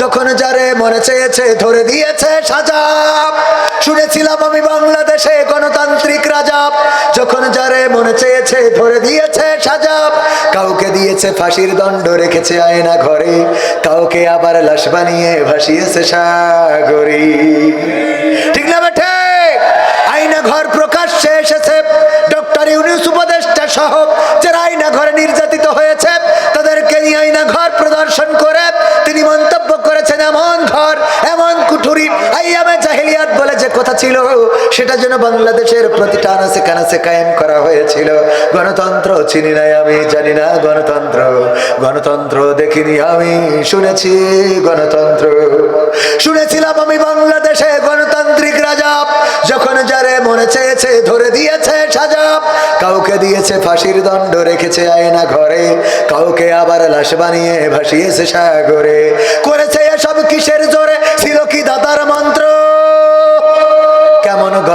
যখন যারে মনে চেয়েছে, ধরে দিয়েছে সাজা শুনেছিলাম আমি বাংলাদেশে গণতান্ত্রিক রাজা। যখন যারে মনে চেয়েছে, ধরে দিয়েছে সাজা কাউকে দিয়েছে ফাঁসির দণ্ড, রেখেছে আয়না ঘরে। কাউকে আবার লাশ বানিয়ে ভাসিয়েছে সাগরে। ঠিক না বেঠে? আয়না ঘর প্রকাশ্যে এসেছে। ডক্টর ইউনিস উপদেষ্টা সহ যারা আয়না ঘরে নির্যাতিত হয়েছে, তাদেরকে নিয়ে আয়না ঘর প্রদর্শন জাহিলিয়াত বলে যে কথা ছিল, সেটা যেন বাংলাদেশের প্রতিটা আনাসে কানাসে কায়েম করা হয়েছিল। গণতন্ত্র চিনি নাই আমি, জানি না গণতন্ত্র। গণতন্ত্র দেখিনি আমি, শুনেছি গণতন্ত্র। শুনেছিলাম আমি বাংলাদেশে গণতান্ত্রিক রাজা যখন যারে মনে চেয়েছে ধরে দিয়েছে সাজা কাউকে দিয়েছে ফাঁসির দণ্ড, রেখেছে আয়না ঘরে। কাউকে আবার লাশ বানিয়ে ভাসিয়েছে সাগরে। করেছে এসব কিসের জোরে, ছিল কি দাদার মন্ত্র?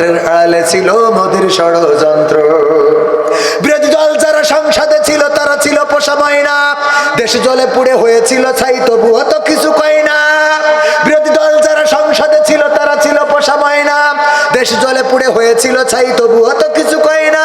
গণতন্ত্রের আড়ালে ছিল মোদির ষড়যন্ত্র। বিরোধী দল যারা সংসদে ছিল, তারা ছিল পোষা ময়না। দেশ জলে পুড়ে হয়েছিল ছাই তবু অত কিছু কয় না। বিরোধী দল যারা সংসদে ছিল, তারা ছিল পোষা ময়না। দেশ জলে পুড়ে হয়েছিল ছাই তবু অত কিছু কয় না।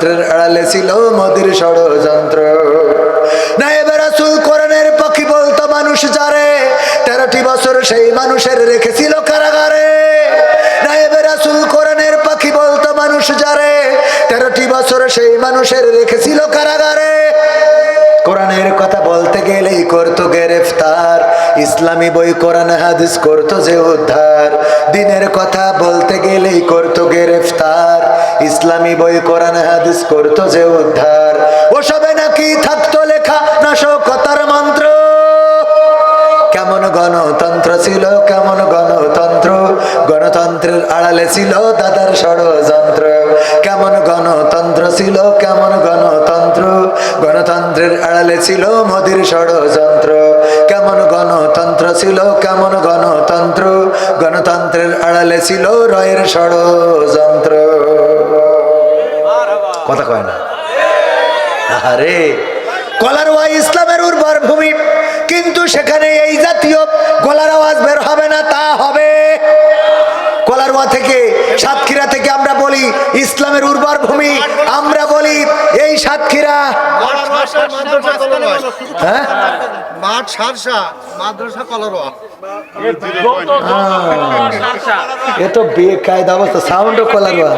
গণতন্ত্রের আড়ালে ছিল মোদির ষড়যন্ত্র। নায়েবে রাসূল পাখি বলতো, মানুষ যারে তেরোটি সেই মানুষের রেখেছিল কারাগারে। পাখি বলতো, মানুষ যারে তেরোটি বছর সেই মানুষের রেখেছিল কারাগারে। কোরআনের কথা বলতে গেলেই করতো গ্রেফতার। ইসলামী বই, কোরআন, হাদিস করতো যে উদ্ধার। দিনের কথা বলতে গেলেই করতো গ্রেফতার। ইসলামী বই, কোরআন, হাদিস করতো যে উদ্ধার। ওসবে নাকি থাকতো লেখা নাশকতার মন্ত্র? কেমন গণতন্ত্র ছিল, কেমন গণতন্ত্র? গণতন্ত্রের আড়ালে ছিল দাদার ষড়যন্ত্র। কেমন গণতন্ত্র ছিল, কেমন গণতন্ত্র? গণতন্ত্রের আড়ালে ছিল মোদির ষড়যন্ত্র। কেমন গণতন্ত্র ছিল, কেমন গণতন্ত্র? গণতন্ত্রের আড়ালে ছিল রয়ের ষড়যন্ত্র। কথা কয় না। আরে কলারওয়া ইসলামের উর্বর ভূমি। কিন্তু সেখানে এই জাতীয় গলার আওয়াজ বের হবে না তা হবে। কলারওয়া থেকে সাতক্ষীরা থেকে আমরা বলি ইসলামের উর্বর ভূমি। আমরা বলি এই সাতক্ষীরা। হ্যাঁ? মাঠ সারসা মাদ্রাসা কলরোয়া এ তো বেকায়দা অবস্থা সাউন্ডও কলারওয়া